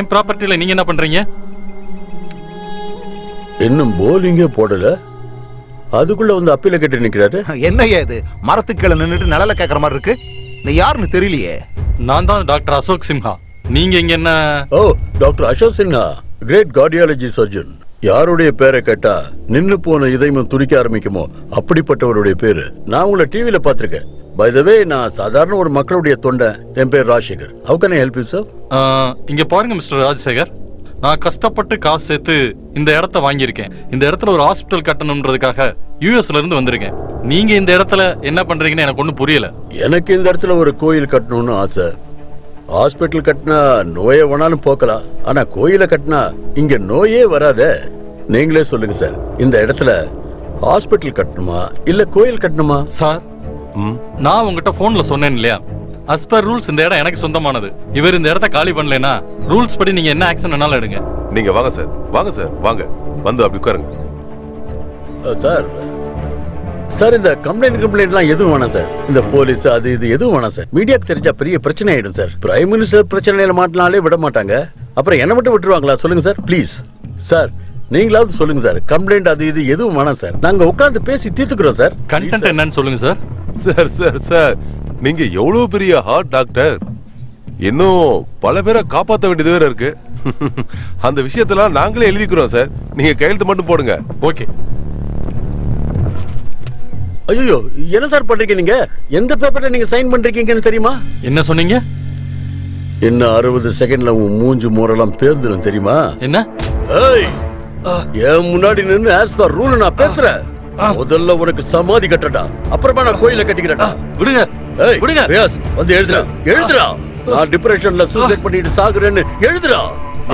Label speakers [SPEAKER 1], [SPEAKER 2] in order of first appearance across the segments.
[SPEAKER 1] ஏன் ப்ராப்பர்ட்டில நீங்க என்ன பண்றீங்க?
[SPEAKER 2] இன்னும் போலிங்கே போடல. அதுக்குள்ள வந்து அப்பீல கட்டி நிக்கிறாரு.
[SPEAKER 3] என்னய்யா இது? மரத்துக்கீழ நின்னுட்டு நிழல கேக்குற மாதிரி இருக்கு. நீ யாருன்னு தெரியலையே.
[SPEAKER 1] நான் தான் டாக்டர் அசோக் சிம்ஹா நீங்க இங்க என்ன?
[SPEAKER 2] ஓ doctor Ashok Sinha great cardiology surgeon யாருடைய பேரை கேட்டா நின்னு போன இதயமும் துடிக்க ஆரம்பிக்குமோ? அப்படிப்பட்டவருடைய பேரு. நான் உங்களை டிவில பார்த்திருக்கேன். பை த வே நான் சாதாரண ஒரு மக்களுடைய தொண்டை. என் பேர் Rajasekhar. How can I help you sir
[SPEAKER 1] இங்க பாருங்க மிஸ்டர் ராஜசேகர். நான் கஷ்டப்பட்டு காசு சேர்த்து இந்த இடத்த வாங்கியிருக்கேன். இந்த இடத்துல ஒரு ஹாஸ்பிட்டல் கட்டணும்ன்றதுக்காக யூஎஸ்ல இருந்து வந்திருக்கேன். நீங்க இந்த இடத்துல என்ன பண்றீங்கன்னு எனக்கு ஒன்றும் புரியல.
[SPEAKER 2] எனக்கு இந்த இடத்துல ஒரு கோயில் கட்டணும்னு ஆசை. ஹாஸ்பிட்டல் கட்டினா நோயை வேணாலும் போக்கலாம். ஆனா கோயிலை கட்டினா இங்க நோயே வராதே. நீங்களே சொல்லுங்க சார் இந்த இடத்துல ஹாஸ்பிட்டல் கட்டணுமா? இல்ல கோயில் கட்டணுமா?
[SPEAKER 1] சார் நான் உங்ககிட்ட போன்ல சொன்னேன் இல்லையா? As per ரூல்ஸ் இந்த இடம் எனக்கு சொந்தமானது. இவர் இந்த இடத்த காலி பண்ணலைன்னா ரூல்ஸ் படி நீங்க என்ன ஆக்ஷன் வேணாலும் எடுங்க.
[SPEAKER 4] நீங்க வாங்க சார் வாங்க சார் வாங்க. வந்து அப்படி உட்காருங்க.
[SPEAKER 2] சார். சார் இந்த கம்ப்ளைண்ட் கம்ப்ளைண்ட்லாம் எதுவும் வேணாம் சார். இந்த போலீஸ் அது இது எதுவும் வேணாம் சார். மீடியாக்கு தெரிஞ்சா பெரிய பிரச்சனை ஆயிடும் சார். பிரைம் மினிஸ்டர் பிரச்சனையில மாட்டினாலே விட மாட்டாங்க. அப்புறம் என்ன மட்டும் விட்டுருவாங்களா? சொல்லுங்க சார். ப்ளீஸ் சார் நீங்களாவது சொல்லுங்க சார். கம்ப்ளைண்ட் அது இது எதுவும் வேணாம் சார். நாங்க உட்கார்ந்து பேசி தீர்த்துக்கிறோம் சார்.
[SPEAKER 1] கண்டென்ட் என்னன்னு சொல்லுங்க சார்.
[SPEAKER 4] சார் சார் சார் நீங்க எவ்வளவு பெரிய ஹார்ட் டாக்டர் இன்னும் பல பேரை காப்பாத்த வேண்டியது வேற இருக்கு. அந்த விஷயத்தெல்லாம் நாங்களே எழுதிக்கிறோம் சார். நீங்க கையெழுத்து மட்டும் போடுங்க.
[SPEAKER 1] ஓகே
[SPEAKER 2] ஐயோ என்ன சார் பண்றீங்க நீங்க? எந்த பேப்பர்ல நீங்க சைன் பண்றீங்கன்னு தெரியுமா?
[SPEAKER 1] என்ன சொன்னீங்க?
[SPEAKER 2] இன்னும் அறுபது செகண்ட்ல உன் மூஞ்சு மூரெல்லாம் பேர்ந்துடும் தெரியுமா?
[SPEAKER 1] என்ன?
[SPEAKER 2] ஏய் என் முன்னாடி நின்னு ஆஸ் ஃபார் ரூல் நான் பேசுறேன் முதல்ல உனக்கு சமாதி கட்டடா அப்புறமா நான் கோயில கட்டிக்கிறேன்டா.
[SPEAKER 1] விடுங்க.
[SPEAKER 2] ஏய்
[SPEAKER 1] விடுங்க.
[SPEAKER 2] ரியாஸ் வந்து எழுதுடா. எழுதுடா. நான் டிப்ரெஷன்ல சூசைட் பண்ணிட்டு சாகுறேன்னு எழுதுடா.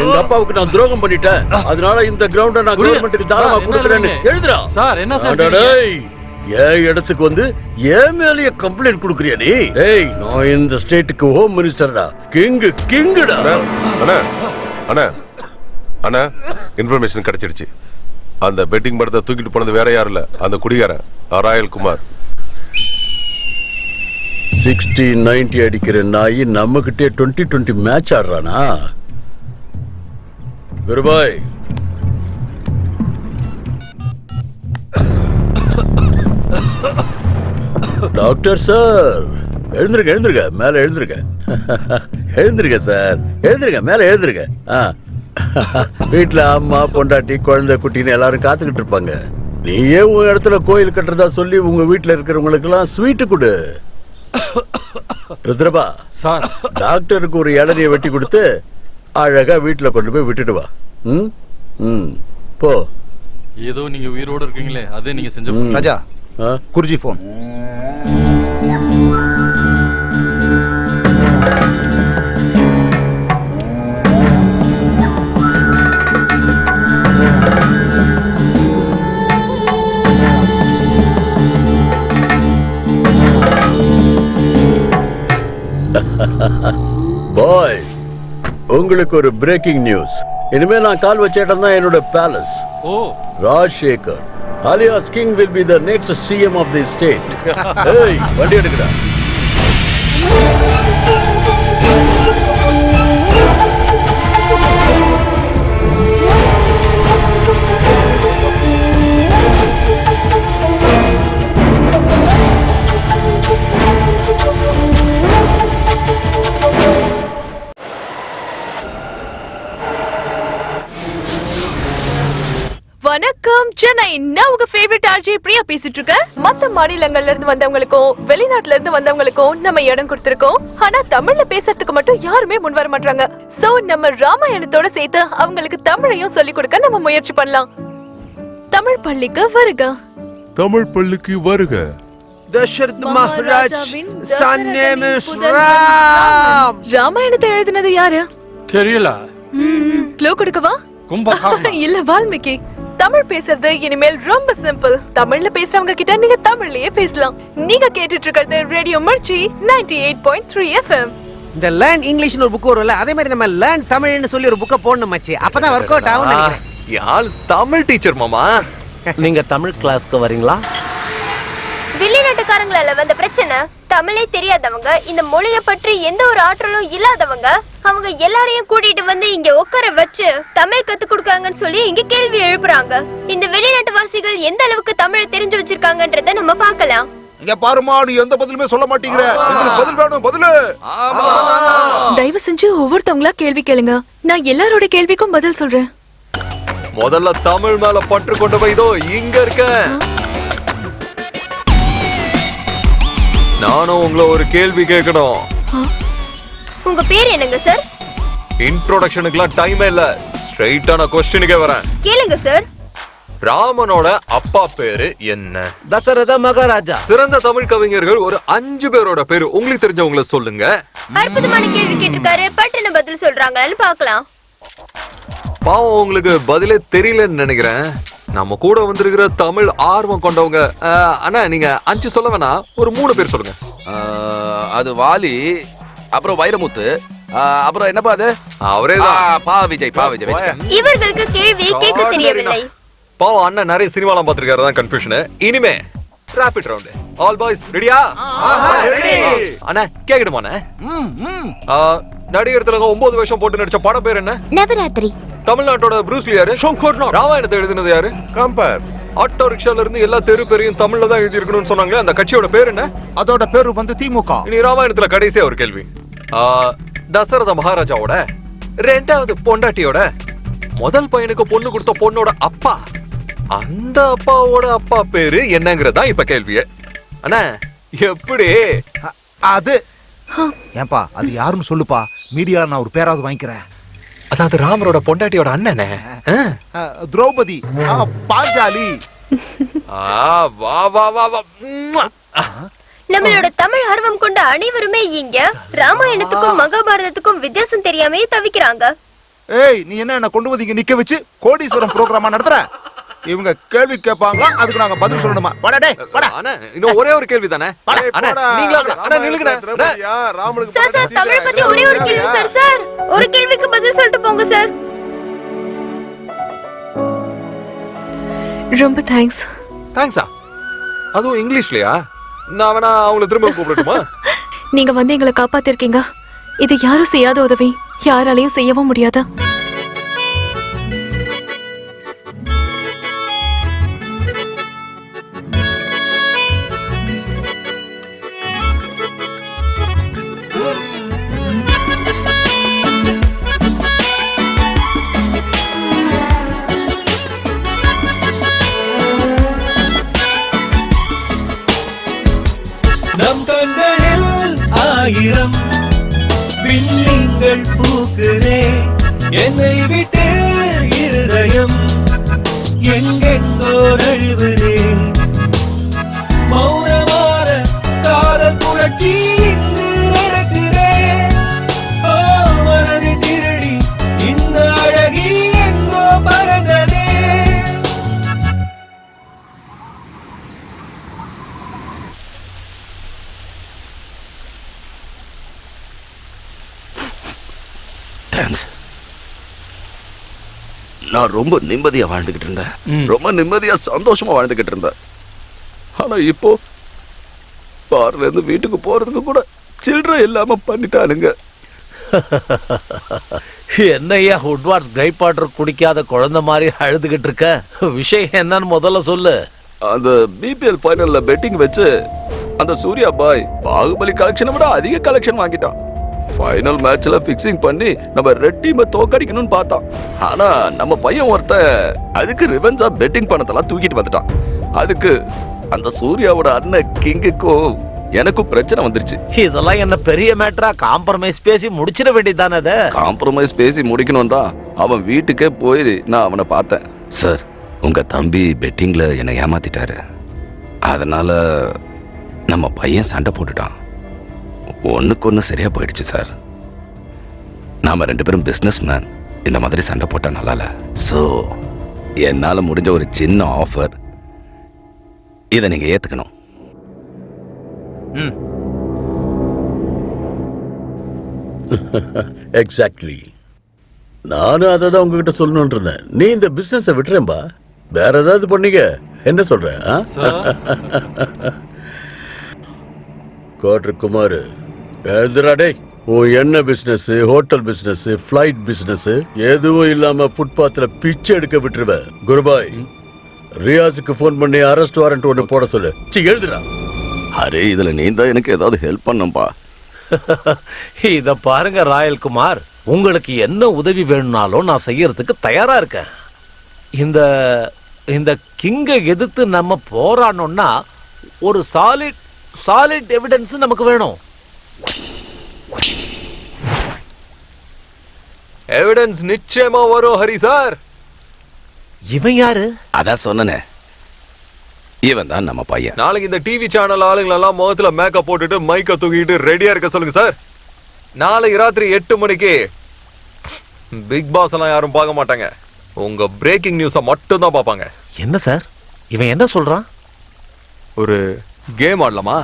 [SPEAKER 2] எங்க அப்பாவுக்கு நான் துரோகம் பண்ணிட்டேன். அதனால இந்த கிரவுண்ட நான். கவர்மெண்ட்டுக்கு தாராளமா கொடுக்குறேன்னு? எழுதுடா.
[SPEAKER 1] சார், என்ன சார்
[SPEAKER 2] அட டேய், என் இடத்துக்கு வந்து என் மேலயே கம்ப்ளைண்ட் கொடுக்குறியா நீ? ஏய் நான் இந்த ஸ்டேட்டுக்கு ஹோம் மினிஸ்டர்டா கிங் கிங்குடா
[SPEAKER 4] அண்ணா அண்ணா. அண்ணா இன்ஃபர்மேஷன் கிடைச்சிடுச்சு. அந்த பெட்டிங் படத்தை தூக்கிட்டு போனது வேற யாரும் இல்ல. அந்த குடிகாரன் ராயல் குமார்
[SPEAKER 2] சிக்ஸ்டி நைன்டி அடிக்கிற நாய் நம்ம கிட்டே டுவெண்ட்டி டுவெண்ட்டி மேட்ச் ஆடுறானா? வெறுபாய் டாக்டர் சார் எழுந்திருக்க எழுந்திருக்க மேல எழுந்திருக்க எழுந்திருக்க சார் எழுந்திருக்க மேல எழுந்திருக்க ஆ. வீட்ல அம்மா பொண்டாட்டி குழந்தை குட்டின்னு எல்லாரும் காத்துக்கிட்டு இருப்பாங்க. நீயே உன் இடத்துல கோயில் கட்டுறதா சொல்லி உங்க வீட்ல இருக்கிறவங்களுக்கு எல்லாம் ஸ்வீட்டு கொடு. ருத்ரபா
[SPEAKER 1] சார்.
[SPEAKER 2] டாக்டருக்கு ஒரு இளநியை வெட்டி கொடுத்து அழகா வீட்டுல கொண்டு போய் விட்டுட்டு வா. ம்? ம். போ.
[SPEAKER 1] ஏதோ நீங்க உயிரோட இருக்கீங்களே அதே நீங்க செஞ்ச.
[SPEAKER 3] ராஜா
[SPEAKER 2] ஆ?
[SPEAKER 3] குருஜி போன்
[SPEAKER 2] உங்களுக்கு ஒரு பிரேக்கிங் நியூஸ் இனிமே நான் கால் வச்ச இடம் தான் என்னோட palace
[SPEAKER 1] O.
[SPEAKER 2] Rajasekhar alias king will be the next CM of the state ஏய் வண்டி எடுக்கடா.
[SPEAKER 5] வணக்கம். சென்னை நான் உங்க ஃபேவரட் ஆர்ஜி பிரியா பேசிட்டு இருக்க மத்த மாநிலங்கள்ல இருந்து வந்தவங்களுக்கும் வெளிநாட்டுல இருந்து வந்தவங்களுக்கும் நம்ம இடம் கொடுத்திருக்கோம். ஆனா தமிழ்ல பேசுறதுக்கு மட்டும் யாருமே முன் வர மாட்டாங்க சோ நம்ம ராமாயணத்தோட சேர்த்து அவங்களுக்கு தமிழையும் சொல்லிக் கொடுக்க நம்ம முயற்சி பண்ணலாம். தமிழ் பள்ளிக்கு வருக.
[SPEAKER 4] தமிழ் பள்ளிக்கு வருக.
[SPEAKER 5] தசரத்
[SPEAKER 6] மகாராஜ்
[SPEAKER 5] ராமாயணத்தை எழுதினது யாரு?
[SPEAKER 1] தெரியல.
[SPEAKER 5] க்ளூ கொடுக்கவா?
[SPEAKER 1] கும்பகர்ண
[SPEAKER 5] இல்ல வால்மீகி. தமிழ் பேசுறது இனிமேல் ரொம்ப சிம்பிள் தமிழ்ல பேசுறவங்க கிட்ட நீங்க தமிழ்லயே பேசலாம். நீங்க கேட்டுட்டு இருக்கிறது radio Mirchi 98.3 eight point three FM
[SPEAKER 6] இந்த லேர்ன் இங்கிலீஷ்னு ஒரு புக் வரும்ல அதே மாதிரி நம்ம லேர்ன் தமிழ்னு சொல்லி ஒரு புக்கை போடணும் மச்சி. அப்பதான் ஒர்க் அவுட் ஆகும்
[SPEAKER 7] யாழ் தமிழ் டீச்சர் மாமா? நீங்க தமிழ் கிளாஸ்க்கு வரீங்களா? வெள்ளைக்காரங்களால வந்த பிரச்சனை? தமிழே தெரியாதவங்க இந்த மொழிய பற்றி எந்த ஒரு ஆற்றலும் இல்லாதவங்க அவங்க எல்லாரையும் கூட்டிட்டு வந்து இங்க உட்கார வச்சு தமிழ் கத்து கொடுக்கறாங்கன்னு சொல்லி இங்க கேள்வி எழுப்புறாங்க. இந்த வெளிநாட்டு வாசிகள் எந்த அளவுக்கு தமிழை தெரிஞ்சு வச்சிருக்காங்கன்றத நம்ம பார்க்கலாம்.
[SPEAKER 3] இங்க பாருமா நீ எந்த பதிலுமே சொல்ல மாட்டேங்கிற. எங்களுக்கு பதில் வேணும் பதிலு.
[SPEAKER 5] தயவு செஞ்சு ஒவ்வொருத்தவங்களா கேள்வி கேளுங்க. நான் எல்லாரோட கேள்விக்கும் பதில் சொல்றேன்.
[SPEAKER 8] முதல்ல தமிழ் மேல பற்று கொண்டு போய் இதோ இங்க இருக்கேன். நானும் உங்களை ஒரு கேள்வி கேட்கணும்
[SPEAKER 7] உங்க பேர் என்னங்க சார்
[SPEAKER 8] இன்ட்ரோடக்ஷனுக்குலாம் டைமே இல்ல. ஸ்ட்ரைட்டான கொஸ்டினுக்கே வரேன்.
[SPEAKER 7] கேளுங்க சார்
[SPEAKER 8] ராமனோட அப்பா பேரு என்ன?
[SPEAKER 6] தசரத மகாராஜா.
[SPEAKER 8] சிறந்த தமிழ் கவிஞர்கள் ஒரு அஞ்சு பேரோட பேரு உங்களுக்கு தெரிஞ்சவங்கள சொல்லுங்க.
[SPEAKER 7] அற்புதமான கேள்வி கேட்டிருக்காரு. பட்டுன்னு பதில் சொல்றாங்களான்னு பார்க்கலாம்.
[SPEAKER 8] பாவம் உங்களுக்கு பதிலே தெரியலன்னு நினைக்கிறேன். நம்ம கூட வந்திருக்கிற தமிழ் ஆர்வம் கொண்டவங்க அண்ணா நீங்க அஞ்சு சொல்ல வேணாம். ஒரு மூணு பேர் சொல்லுங்க.
[SPEAKER 9] அது வாலி அப்புறம் வைரமுத்து அப்புறம் என்னப்பா அது?
[SPEAKER 8] அவரே
[SPEAKER 9] ஆ, பா விஜய் பா விஜய்.
[SPEAKER 7] இவர்களுக்கு கேள்வி கேட்க தெரியவில்லை.
[SPEAKER 8] பாவம் அண்ணன் நிறைய சினிமாலாம் பார்த்திருக்காரு தான் கன்ஃபியூஷன் இனிமே ராபிட் ரவுண்ட் ஆல் பாய்ஸ் ரெடியா அண்ணா அண்ணா? ஆ, நடிகர் திலகம் ஒன்பது வருஷம் போட்டு நடிச்ச படம் பேர் என்ன?
[SPEAKER 7] நவராத்திரி.
[SPEAKER 8] தமிழ்நாட்டோட ப்ரூஸ்லி யாரு? ராமாயணத்தை எழுதினது யாரு?
[SPEAKER 4] கம்பேர்.
[SPEAKER 8] ஆட்டோ ரிக்ஷால இருந்து எல்லா தெரு பேரையும் தமிழ்ல தான் எழுதி இருக்கணும்னு சொன்னாங்களே அந்த கட்சியோட பேர் என்ன?
[SPEAKER 3] அதோட பேரு வந்து திமுக.
[SPEAKER 8] இனி ராமாயணத்துல கடைசியா ஒரு கேள்வி. ஆ, தசரத மகாராஜாவோட ரெண்டாவது பொண்டாட்டியோட முதல் பையனுக்கு பொண்ணு கொடுத்த பொண்ணோட அப்பா அந்த அப்பாவோட அப்பா பேரு என்னங்கறதா இப்ப கேள்வியே. அண்ணா எப்படி?
[SPEAKER 3] அ- அது. ஏன்பா அது யாருன்னு சொல்லுப்பா. மீடியா நான் ஒரு பேராவது வாங்கிக்கிறேன்.
[SPEAKER 8] அதாவது ராமரோட பொண்டாட்டியோட அண்ணனே.
[SPEAKER 3] திரௌபதி. பாஞ்சாலி.
[SPEAKER 8] ஆ, வா வா வா வா.
[SPEAKER 7] நம்மளோட தமிழ் ஆர்வம் கொண்ட அனைவருமே இங்க ராமாயணத்துக்கும் மகாபாரதத்துக்கும் வித்தியாசம் தெரியாமே தவிக்கிறாங்க.
[SPEAKER 3] ஏய் நீ என்ன என்ன கொண்டு வந்து இங்க நிக்க வச்சு கோடீஸ்வரம் ப்ரோக்ராமா நடத்துற? இவங்க கேள்வி கேட்பாங்க அதுக்கு நாங்க பதில் சொல்லணுமா? வாடா டேய் வாடா.
[SPEAKER 8] அண்ணா இன்னும் ஒரே ஒரு கேள்வி தானே? அண்ணா நீங்களா அண்ணா நில்லுங்கண்ணா. அண்ணா.
[SPEAKER 4] ராமனுக்கு
[SPEAKER 7] சார் சார் தமிழ் பத்தி ஒரே ஒரு கேள்வி சார் சார். ஒரு கேள்விக்கு பதில் சொல்லிட்டு போங்க சார்.
[SPEAKER 5] ரொம்ப தேங்க்ஸ்
[SPEAKER 8] தேங்க்ஸா அதுவும் இங்கிலீஷ்லயா? நான் வேணா அவங்கள திரும்ப கூப்பிடட்டுமா?
[SPEAKER 5] நீங்க வந்து எங்களை காப்பாத்திருக்கீங்க. இது யாரும் செய்யாத உதவி. யாராலையும் செய்யவும் முடியாது?
[SPEAKER 10] என்னை விட்டு இருதயம் எங்கெங்கோ நழுவுதே. மௌனமான காதல் புரட்சி இங்கு நடக்குதே. மனதை திருடி இந்த அழகி எங்கோ பறந்ததே.
[SPEAKER 9] நான் ரொம்ப நிம்மதியா வாழ்ந்துகிட்டு இருந்தேன். ரொம்ப நிம்மதியா சந்தோஷமா வாழ்ந்துகிட்டு இருந்தேன். ஆனா இப்போ பார்ல இருந்து வீட்டுக்கு போறதுக்கு கூட சில்லற இல்லாம பண்ணிட்டானுங்க.
[SPEAKER 6] என்னய்யா உட்வார்ட்ஸ் கிரைப் வாட்டர் குடிக்காத குழந்தை மாதிரி அழுதுகிட்டு இருக்க? விஷயம் என்னன்னு முதல்ல சொல்லு.
[SPEAKER 9] அந்த பிபிஎல் ஃபைனல்ல பெட்டிங் வச்சு அந்த சூர்யா பாய் பாகுபலி கலெக்ஷனை விட அதிக கலெக்ஷன் வாங்கிட்டான். ஃபைனல் மேட்ச்ல ஃபிக்ஸிங் பண்ணி நம்ம ரெட் டீமை தோக்கடிக்கணும்னு பார்த்தான். ஆனா நம்ம பையன் ஒருத்தன் அதுக்கு ரிவெஞ்சா பெட்டிங் பணத்தெல்லாம் தூக்கிட்டு வந்துட்டான். அதுக்கு அந்த சூர்யாவோட அண்ணன் கிங்குக்கும் எனக்கும் பிரச்சனை வந்துருச்சு.
[SPEAKER 6] இதெல்லாம் என்ன பெரிய மேட்டரா காம்ப்ரமைஸ் பேசி முடிச்சிட வேண்டியதானே அதை?
[SPEAKER 9] காம்ப்ரமைஸ் பேசி முடிக்கணும் தான். அவன் வீட்டுக்கே போய் நான் அவனை பார்த்தேன். சார் உங்க தம்பி பெட்டிங்ல என்னை ஏமாத்திட்டாரு. அதனால நம்ம பையன் சண்டை போட்டுட்டான். ஒண்ணுக்கு ஒன்று சரியா போயிடுச்சு சார். நாம ரெண்டு பேரும் பிஸ்னஸ் மேன் இந்த மாதிரி சண்டை போட்டா நல்லா இல்ல ஸோ என்னால் முடிஞ்ச ஒரு சின்ன ஆஃபர் இதை நீங்க ஏத்துக்கணும்.
[SPEAKER 2] எக்ஸாக்ட்லி நானும் அதை தான் உங்ககிட்ட சொல்லணும்னு இருந்தேன். நீ இந்த பிசினஸை விட்டுறேன்பா. வேற ஏதாவது பண்ணீங்க. என்ன சொல்ற கோட்ரு குமார் எழுந்துடா டேய் உன் என்ன business hotel business flight business எதுவும் இல்லாம ஃபுட்பாத்ல பிச்சை எடுக்க விட்டுருவ. குருபாய் ரியாஸுக்கு ஃபோன் பண்ணி அரெஸ்ட் வாரண்ட் ஒன்று போட சொல்லு. சி எழுதுடா.
[SPEAKER 9] அரே இதுல நீ தான் எனக்கு ஏதாவது ஹெல்ப் பண்ணும்பா.
[SPEAKER 6] இத பாருங்க ராயல் குமார். உங்களுக்கு என்ன உதவி வேணும்னாலும் நான் செய்யறதுக்கு தயாரா இருக்கேன். இந்த இந்த கிங்கை எதிர்த்து நம்ம போராடணும்னா ஒரு சாலிட் சாலிட் எவிடன்ஸ் நமக்கு வேணும்.
[SPEAKER 8] எவிடன்ஸ் நிச்சயமா வரும் ஹரி சார்.
[SPEAKER 6] இவன் யாரு?
[SPEAKER 9] அதான் சொன்னனே. இவன் தான் நம்ம பையன்.
[SPEAKER 8] நாளைக்கு இந்த டிவி சேனல் ஆளுங்களெல்லாம் முகத்துல மேக்கப் போட்டுட்டு மைக்க தூக்கிட்டு ரெடியா இருக்க சொல்லுங்க சார். நாளைக்கு ராத்திரி எட்டு மணிக்கு பிக் பாஸ் எல்லாம் யாரும் பார்க்க மாட்டாங்க. உங்க பிரேக்கிங் நியூஸை மட்டும் தான் பார்ப்பாங்க.
[SPEAKER 6] என்ன சார்? இவன் என்ன சொல்றான்?
[SPEAKER 8] ஒரு கேம் ஆடலாமா?